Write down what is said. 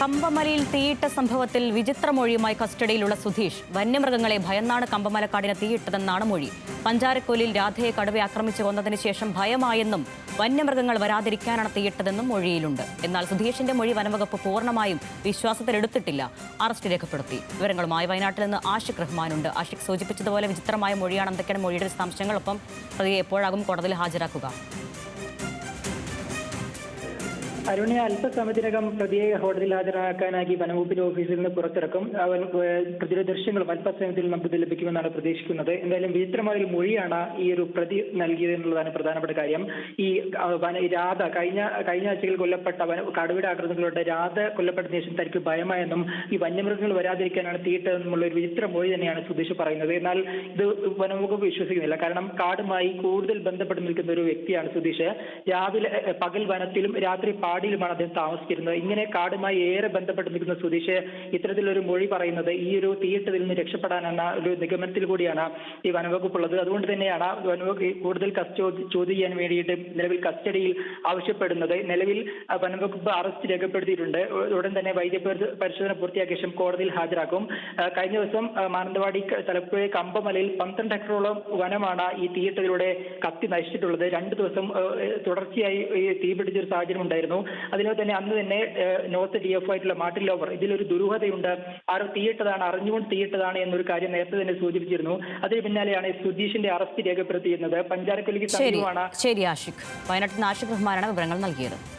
കമ്പമലയിൽ തീയിട്ട സംഭവത്തിൽ വിചിത്ര മൊഴിയുമായി കസ്റ്റഡിയിലുള്ള സുധീഷ്. വന്യമൃഗങ്ങളെ ഭയന്നാണ് കമ്പമലക്കാടിനെ തീയിട്ടതെന്നാണ് മൊഴി. പഞ്ചാരക്കോലിൽ രാധയെ കടുവയെ ആക്രമിച്ചു കൊന്നതിന് ശേഷം ഭയമായെന്നും വന്യമൃഗങ്ങൾ വരാതിരിക്കാനാണ് തീയിട്ടതെന്നും മൊഴിയിലുണ്ട്. എന്നാൽ സുധീഷിന്റെ മൊഴി വനംവകുപ്പ് പൂർണമായും വിശ്വാസത്തിലെടുത്തിട്ടില്ല അറസ്റ്റ് രേഖപ്പെടുത്തി. വിവരങ്ങളുമായി വയനാട്ടിൽ നിന്ന് ആഷിഖ് റഹ്മാനുണ്ട്. ആഷിഖ് സൂചിപ്പിച്ചതുപോലെ വിചിത്രമായ മൊഴിയാണ്. എന്തൊക്കെയാണ് മൊഴിയുടെ വിശദാംശങ്ങളൊപ്പം പ്രതിയെ എപ്പോഴാകും കോടതിയിൽ ഹാജരാക്കുക. അരുണിനെ അല്പസമയത്തിനകം പ്രതിയെ കോടതിയിൽ ഹാജരാക്കാനായി വനംവകുപ്പിന്റെ ഓഫീസിൽ നിന്ന് പുറത്തിറക്കും. അവൻ പ്രതിരോധ ദൃശ്യങ്ങളും അല്പസമയത്തിൽ നമുക്ക് ലഭിക്കുമെന്നാണ് പ്രതീക്ഷിക്കുന്നത്. എന്തായാലും വിചിത്രമായ ഒരു മൊഴിയാണ് ഈ ഒരു പ്രതി നൽകിയത് എന്നുള്ളതാണ് പ്രധാനപ്പെട്ട കാര്യം. ഈ രാധ കഴിഞ്ഞ കഴിഞ്ഞ ആഴ്ചയിൽ കൊല്ലപ്പെട്ട കടുവയുടെ ആക്രമണത്തിലൂടെ രാധ കൊല്ലപ്പെട്ട ശേഷം തനിക്ക് ഭയമായെന്നും ഈ വന്യമൃഗങ്ങൾ വരാതിരിക്കാനാണ് തീയിട്ടതെന്നുള്ള ഒരു വിചിത്ര മൊഴി തന്നെയാണ് സുധീഷ് പറയുന്നത്. എന്നാൽ ഇത് വനംവകുപ്പ് വിശ്വസിക്കുന്നില്ല. കാരണം കാടുമായി കൂടുതൽ ബന്ധപ്പെട്ട് നിൽക്കുന്ന ഒരു വ്യക്തിയാണ് സുധീഷ്. രാവിലെ പകൽ വനത്തിലും രാത്രി പാടിയിലുമാണ് അദ്ദേഹം താമസിച്ചിരുന്നത്. ഇങ്ങനെ കാടുമായി ഏറെ ബന്ധപ്പെട്ട് നിൽക്കുന്ന സുധീഷ് ഇത്തരത്തിലൊരു മൊഴി പറയുന്നത് ഈ ഒരു തീയിട്ടതിൽ നിന്ന് രക്ഷപ്പെടാനെന്ന ഒരു നിഗമനത്തിൽ കൂടിയാണ് ഈ വനംവകുപ്പ് ഉള്ളത് അതുകൊണ്ട് തന്നെയാണ് വനംവകുപ്പ് കൂടുതൽ ചോദ്യം ചെയ്യാൻ വേണ്ടിയിട്ട് നിലവിൽ കസ്റ്റഡിയിൽ ആവശ്യപ്പെടുന്നത്. നിലവിൽ വനംവകുപ്പ് അറസ്റ്റ് രേഖപ്പെടുത്തിയിട്ടുണ്ട്. ഉടൻ തന്നെ വൈദ്യ പരി- പരിശോധന പൂർത്തിയാക്കിയ ശേഷം കോടതിയിൽ ഹാജരാക്കും. കഴിഞ്ഞ ദിവസം മാനന്തവാടി തലപ്പുഴ കമ്പമലയിൽ പന്ത്രണ്ട് ഹെക്ടറോളം വനമാണ് ഈ തീയിട്ടതിലൂടെ കത്തി നശിച്ചിട്ടുള്ളത്. രണ്ട് ദിവസം തുടർച്ചയായി ഈ തീ പിടിച്ചൊരു സാഹചര്യം ഉണ്ടായിരുന്നു. അതിനാൽ തന്നെ അന്ന് തന്നെ നോർത്ത് ഡി എഫ് ആയിട്ടുള്ള മാർട്ടിൻ ലോവർ ഇതിലൊരു ദുരൂഹതയുണ്ട്. ആരോ തീയിട്ടതാണ് അറിഞ്ഞുകൊണ്ട് തീയിട്ടതാണ് എന്നൊരു കാര്യം നേരത്തെ തന്നെ സൂചിപ്പിച്ചിരുന്നു. അതിന് പിന്നാലെയാണ് സുധീഷിന്റെ അറസ്റ്റ് രേഖപ്പെടുത്തിയിരുന്നത്. പഞ്ചാരക്കൊല്ലിക്ക് ശരി സമീപമാണ്. ശരി ആഷിഖ്. വയനാട്ടിൽ നിന്ന് ആഷിഖ് റഹ്മാനാണ് വിവരങ്ങൾ നൽകിയത്.